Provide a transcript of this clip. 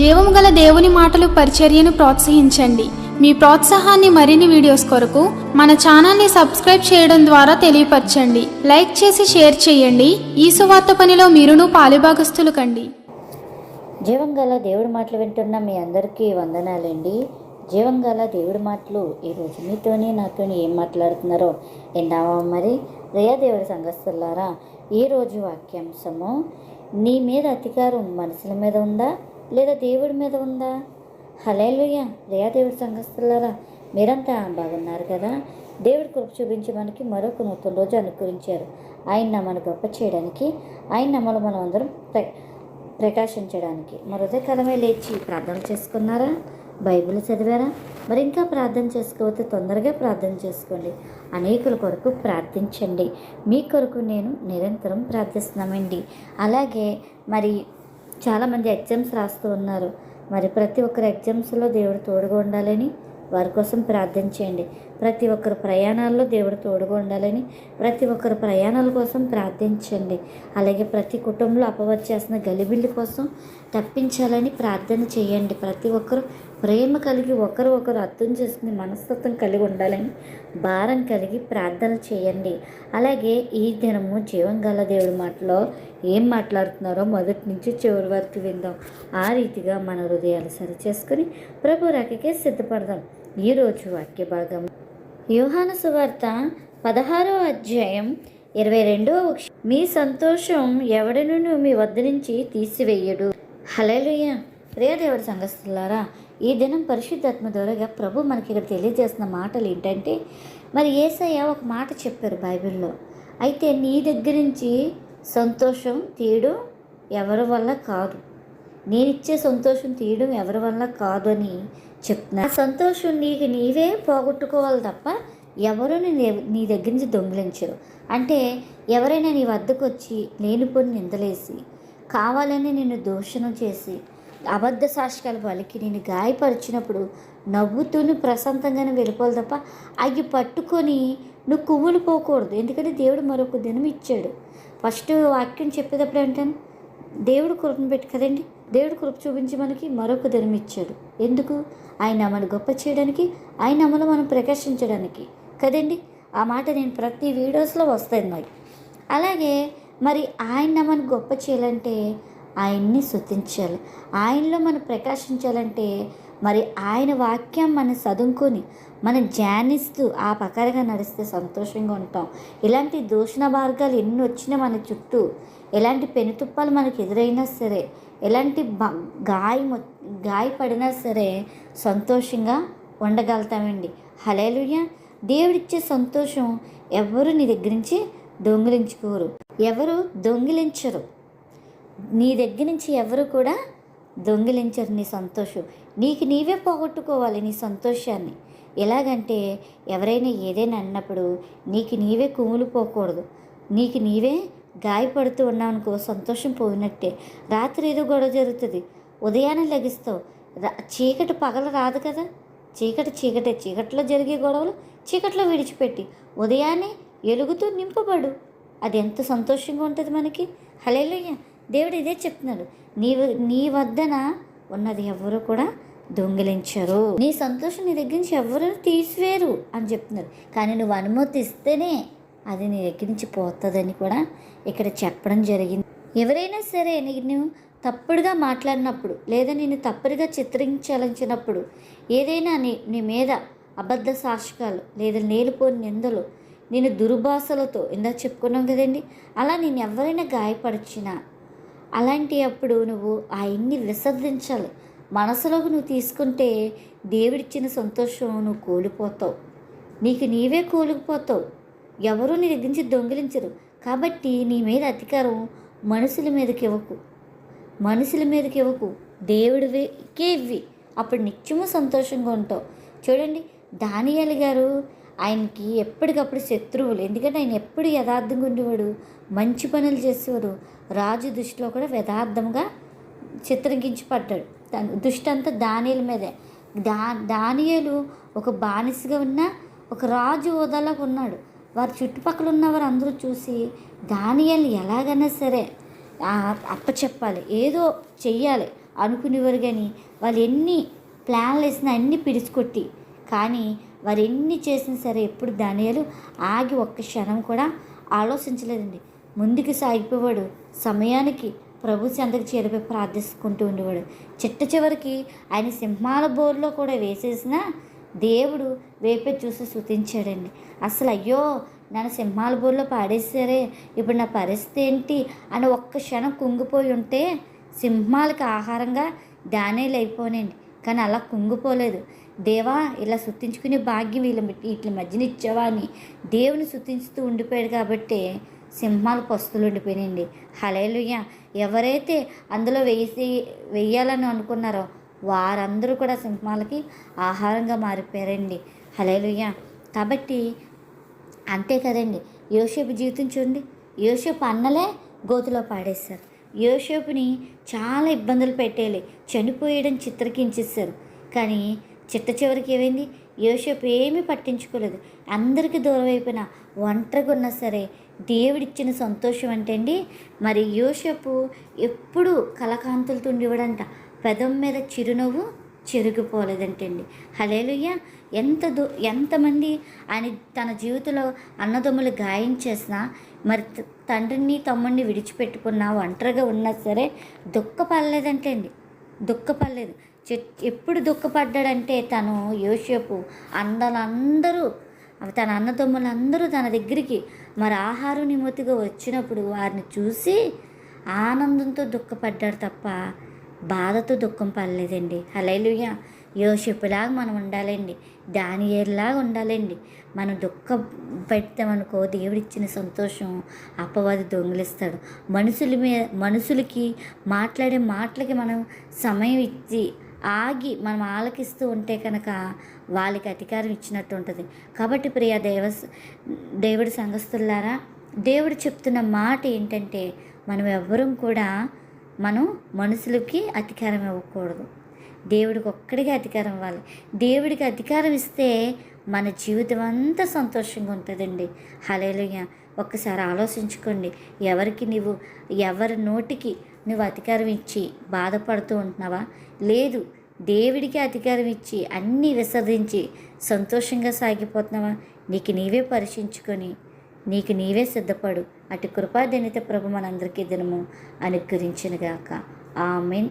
జీవము గల దేవుని మాటలు పరిచర్యను ప్రోత్సహించండి. మీ ప్రోత్సాహాన్ని మరిన్ని వీడియోస్ కొరకు మన ఛానల్ని సబ్స్క్రైబ్ చేయడం ద్వారా తెలియపరచండి. లైక్ చేసి షేర్ చేయండి. ఈ సువార్త పనిలో మీరును పాలుభాగస్తులు కండి. జీవం గల దేవుడి మాటలు వింటున్న మీ అందరికీ వందనాలండి. జీవం గల దేవుడి మాటలు ఈరోజు మీతోనే నాతోని ఏం మాట్లాడుతున్నారో విన్నావా మరి? రియా దేవుడి సంఘస్థులారా ఈరోజు వాక్యాంశము నీ మీద అధికారం మనుషుల మీద ఉందా? లేదా దేవుడి మీద ఉందా? హలేలుయ్య దయాదేవుడి సంఘస్థులారా మీరంతా బాగున్నారు కదా? దేవుడి కృప చూపించి మనకి మరొక నూతన రోజు అనుకరించారు. ఆయన మన గొప్ప చేయడానికి ఆయన నమ్మలు మనం అందరం ప్ర ప్రకాశించడానికి. మరి ఉదయకాలమే లేచి ప్రార్థన చేసుకున్నారా? బైబిల్ చదివారా? మరి ఇంకా ప్రార్థన చేసుకోకపోతే తొందరగా ప్రార్థన చేసుకోండి. అనేకుల కొరకు ప్రార్థించండి. మీ కొరకు నేను నిరంతరం ప్రార్థిస్తున్నామండి. అలాగే మరి చాలామంది ఎగ్జామ్స్ రాస్తూ ఉన్నారు. మరి ప్రతి ఒక్కరు ఎగ్జామ్స్లో దేవుడు తోడుగా ఉండాలని వారి కోసం ప్రార్థన చేయండి. ప్రతి ఒక్కరు ప్రయాణాల్లో దేవుడు తోడుగా ఉండాలని ప్రతి ఒక్కరు ప్రయాణాల కోసం ప్రార్థించండి అలాగే ప్రతి కుటుంబంలో అపవచ్చేసిన గలిబిల్లి కోసం తప్పించాలని ప్రార్థన చేయండి. ప్రతి ఒక్కరు ప్రేమ కలిగి ఒకరు ఒకరు అర్థం చేసుకుని మనస్తత్వం కలిగి ఉండాలని భారం కలిగి ప్రార్థన చేయండి. అలాగే ఈ దినము జీవం గల దేవుడి మాటలో ఏం మాట్లాడుతున్నారో మొదటి నుంచి చివరి వరకు విందాం. ఆ రీతిగా మన హృదయాలు సరిచేసుకుని ప్రభు రకకే సిద్ధపడదాం. ఈరోజు వాక్య భాగం. వ్యూహాన సువార్త పదహారో అధ్యాయం ఇరవై రెండవ మీ సంతోషం ఎవడనూ మీ వద్ద నుంచి తీసివేయడు. హలేలుయ్య ప్రియదేవుడి సంఘస్థులారా ఈ దినం పరిశుద్ధాత్మ ద్వారాగా ప్రభు మనకి ఇక్కడ తెలియజేస్తున్న మాటలు ఏంటంటే మరి ఏసయ్య ఒక మాట చెప్పారు బైబిల్లో. అయితే నీ దగ్గర నుంచి సంతోషం తీయడం ఎవరి వల్ల కాదు. నేనిచ్చే సంతోషం తీయడం ఎవరి వల్ల కాదు అని చెప్తున్నా. సంతోషం నీకు నీవే పోగొట్టుకోవాలి తప్ప ఎవరు నీ దగ్గర నుంచి దొంగిలించరు. అంటే ఎవరైనా నీ వద్దకు వచ్చి లేనిపోని నిందలేసి కావాలని నిన్ను దూషణం చేసి అబద్ధ సాక్షికాలు పలికి నేను గాయపరిచినప్పుడు నవ్వుతూనే ప్రశాంతంగానే వెళ్ళిపోవాలి తప్ప అవి పట్టుకొని నువ్వు కువ్వులు పోకూడదు. ఎందుకంటే దేవుడు మరొక దినం ఇచ్చాడు. ఫస్ట్ వాక్యం చెప్పేటప్పుడు ఏంటంటే దేవుడు కృపను పెట్టి కదండి? దేవుడు కృప చూపించి మనకి మరొక దినం ఇచ్చాడు. ఎందుకు? ఆయన అమలు గొప్ప చేయడానికి ఆయన అమలు మనం ప్రకాశించడానికి. కదండి? ఆ మాట నేను ప్రతి వీడియోస్లో వస్తాను నాకు అలాగే మరి ఆయన మనం గొప్ప చేయాలంటే ఆయన్ని శుతించాలి ఆయనలో మనం ప్రకాశించాలంటే మరి ఆయన వాక్యం మనం చదువుకొని మనం ధ్యానిస్తూ ఆ ప్రకారంగా నడిస్తే సంతోషంగా ఉంటాం. ఇలాంటి దూషణ మార్గాలు ఎన్ని వచ్చినా మన చుట్టూ ఎలాంటి పెనుతుప్పాలు మనకు ఎదురైనా సరే ఎలాంటి బ గాయం గాయపడినా సరే సంతోషంగా ఉండగలుగుతామండి. హలేలుయ్య దేవుడిచ్చే సంతోషం ఎవరు నీ దగ్గర నుంచి దొంగిలించుకోరు. ఎవరు దొంగిలించరు. నీ దగ్గర నుంచి ఎవరు కూడా దొంగిలించరు నీ సంతోషం. నీకు నీవే పోగొట్టుకోవాలి నీ సంతోషాన్ని. ఎలాగంటే ఎవరైనా ఏదైనా అన్నప్పుడు నీకు నీవే కుమిలిపోకూడదు నీకు నీవే గాయపడుతూ ఉన్నావు అనుకో సంతోషం పోయినట్టే. రాత్రి ఏదో గొడవ జరుగుతుంది. ఉదయాన్నే లెగిస్తావు. రా చీకటి పగల రాదు కదా. చీకటి చీకటే. చీకట్లో జరిగే గొడవలు చీకట్లో విడిచిపెట్టి ఉదయాన్నే ఎలుగుతూ నింపబడు. అది ఎంత సంతోషంగా ఉంటుంది మనకి. హలేలుయ్య దేవుడు ఇదే చెప్తున్నాడు. నీవు నీ వద్దన ఉన్నది ఎవరు కూడా దొంగిలించరు. నీ సంతోషం నీ దగ్గర నుంచి ఎవరు తీసివేరు అని చెప్తున్నారు కానీ నువ్వు అనుమతి ఇస్తేనే అది నీ దగ్గర నుంచి పోతుందని కూడా ఇక్కడ చెప్పడం జరిగింది. ఎవరైనా సరే నేను తప్పుడుగా మాట్లాడినప్పుడు లేదా నేను తప్పుడుగా చిత్రించాలించినప్పుడు ఏదైనా నీ నీ మీద అబద్ధ సాక్షకాలు లేదా నేలిపోని నిందలు నేను దుర్భాషలతో ఇందాక చెప్పుకున్నాం కదండి అలా నేను ఎవరైనా గాయపరిచినా అలాంటి అప్పుడు నువ్వు ఆయన్ని విసర్జించాలి. మనసులోకి నువ్వు తీసుకుంటే దేవుడిచ్చిన సంతోషం నువ్వు కోల్పోతావు. నీకు నీవే కోలుకుపోతావు ఎవరు నీ దగ్గర నుంచి దొంగిలించరు. కాబట్టి నీ మీద అధికారం మనుషుల మీదకి ఇవ్వకు. మనుషుల మీదకి ఇవ్వకు. దేవుడికే ఇవ్వి. అప్పుడు నిత్యము సంతోషంగా ఉంటావు. చూడండి దానియాలి గారు ఆయనకి ఎప్పటికప్పుడు శత్రువులు. ఎందుకంటే ఆయన ఎప్పుడు యథార్థంగా ఉండేవాడు మంచి పనులు చేసేవాడు. రాజు దృష్టిలో కూడా యథార్థంగా చిత్రగించబడ్డాడు తన దృష్టి అంతా దానియల మీదే. దా దానియలు ఒక బానిసగా ఉన్న ఒక రాజు హోదాలో ఉన్నాడు. వారి చుట్టుపక్కల ఉన్నవారు అందరూ చూసి దానియల్ని ఎలాగైనా సరే అప్పచెప్పాలి ఏదో చెయ్యాలి. అనుకునేవారు కానీ వాళ్ళు ఎన్ని ప్లాన్లు వేసినా అన్నీ పిడిచికొట్టి కానీ వారెన్ని చేసినా సరే ఎప్పుడు దానియాలు ఆగి ఒక్క క్షణం కూడా ఆలోచించలేదండి. ముందుకు సాగిపోవాడు సమయానికి ప్రభు చెంతకు చేరిపోయి ప్రార్థిస్తుంటూ ఉండేవాడు. చిట్ట చివరికి ఆయన సింహాల బోర్లో కూడా వేసేసిన దేవుడు వేపే చూసి శుతించాడండి అసలు అయ్యో నన్ను సింహాల బోర్లో పాడేసారే ఇప్పుడు నా పరిస్థితి ఏంటి అని ఒక్క క్షణం కుంగిపోయి ఉంటే సింహాలకు ఆహారంగా దానేలు అయిపోనండి కానీ అలా కుంగిపోలేదు. దేవా ఇలా శుద్ధించుకునే భాగ్యం వీళ్ళ వీటి మధ్యన ఇచ్చావా అని దేవుని శుద్ధించుతూ ఉండిపోయాడు కాబట్టి సింహాలు పస్తులు ఉండిపోయినాయండి. హలేలుయ్య ఎవరైతే అందులో వేసి వెయ్యాలని అనుకున్నారో వారందరూ కూడా సింహాలకి ఆహారంగా మారిపోయారండి. హలేలుయ్య కాబట్టి అంతే కదండి. యోసేపు జీవితం చూడండి. యోసేపు అన్నలే గోతులో పాడేశారు. యోసేపుని చాలా ఇబ్బందులు పెట్టేలే. చనిపోయడం చిత్రకించేశారు. కానీ చిట్ట చివరికి ఏమైంది? యోసేపు ఏమీ పట్టించుకోలేదు. అందరికీ దూరం అయిపోయిన ఒంటరిగా ఉన్నా సరే దేవుడిచ్చిన సంతోషం అంటే అండి మరి యోసేపు ఎప్పుడూ కలకాంతులతో ఉండేవాడంట. పెదం మీద చిరునవ్వు చెరిగిపోలేదంటండి. హలేలుయ్య ఎంత దూ ఎంతమంది ఆయన తన జీవితంలో అన్నదమ్ములు గాయం చేసినా మరి తండ్రిని తమ్ముడిని విడిచిపెట్టుకున్నా ఒంటరిగా ఉన్నా సరే దుఃఖపడలేదంటండి. దుఃఖపడలేదు. చె- ఎప్పుడు దుఃఖపడ్డాడంటే తను యోసేపు అందరందరూ తన అన్నదమ్ములందరూ తన దగ్గరికి మరి ఆహారం నిమిత్తుగా వచ్చినప్పుడు వారిని చూసి ఆనందంతో దుఃఖపడ్డాడు తప్ప బాధతో దుఃఖం పడలేదండి. హలైలుయ్య యోషిపులాగా మనం ఉండాలండి. దానియేలాగా ఉండాలండి. మనం దుఃఖ పెడతామనుకో దేవుడిచ్చిన సంతోషం అపవాది దొంగిలిస్తాడు. మనుషుల మీద మనుషులకి మాట్లాడే మాటలకి మనం సమయం ఇచ్చి ఆగి మనం ఆలకిస్తూ ఉంటే కనుక వాళ్ళకి అధికారం ఇచ్చినట్టు ఉంటుంది. కాబట్టి ప్రియ దేవ దేవుడి సంఘస్థులారా దేవుడు చెప్తున్న మాట ఏంటంటే మనం ఎవ్వరం కూడా మనం మనుషులకి అధికారం ఇవ్వకూడదు. దేవుడికి ఒక్కడికి అధికారం ఇవ్వాలి. దేవుడికి అధికారం ఇస్తే మన జీవితం అంతా సంతోషంగా ఉంటుందండి. హలేలుయ్య ఒక్కసారి ఆలోచించుకోండి. ఎవరికి నువ్వు ఎవరి నోటికి నువ్వు అధికారం ఇచ్చి బాధపడుతూ ఉంటున్నావా? లేదు దేవుడికి అధికారం ఇచ్చి అన్నీ విసర్జించి సంతోషంగా సాగిపోతున్నావా? నీకు నీవే పరీక్షించుకొని నీకు నీవే సిద్ధపడు. అటు కృపాదనిత ప్రభు మనందరికీ దినము. అనుగ్రహించినగాక. ఆమెన్.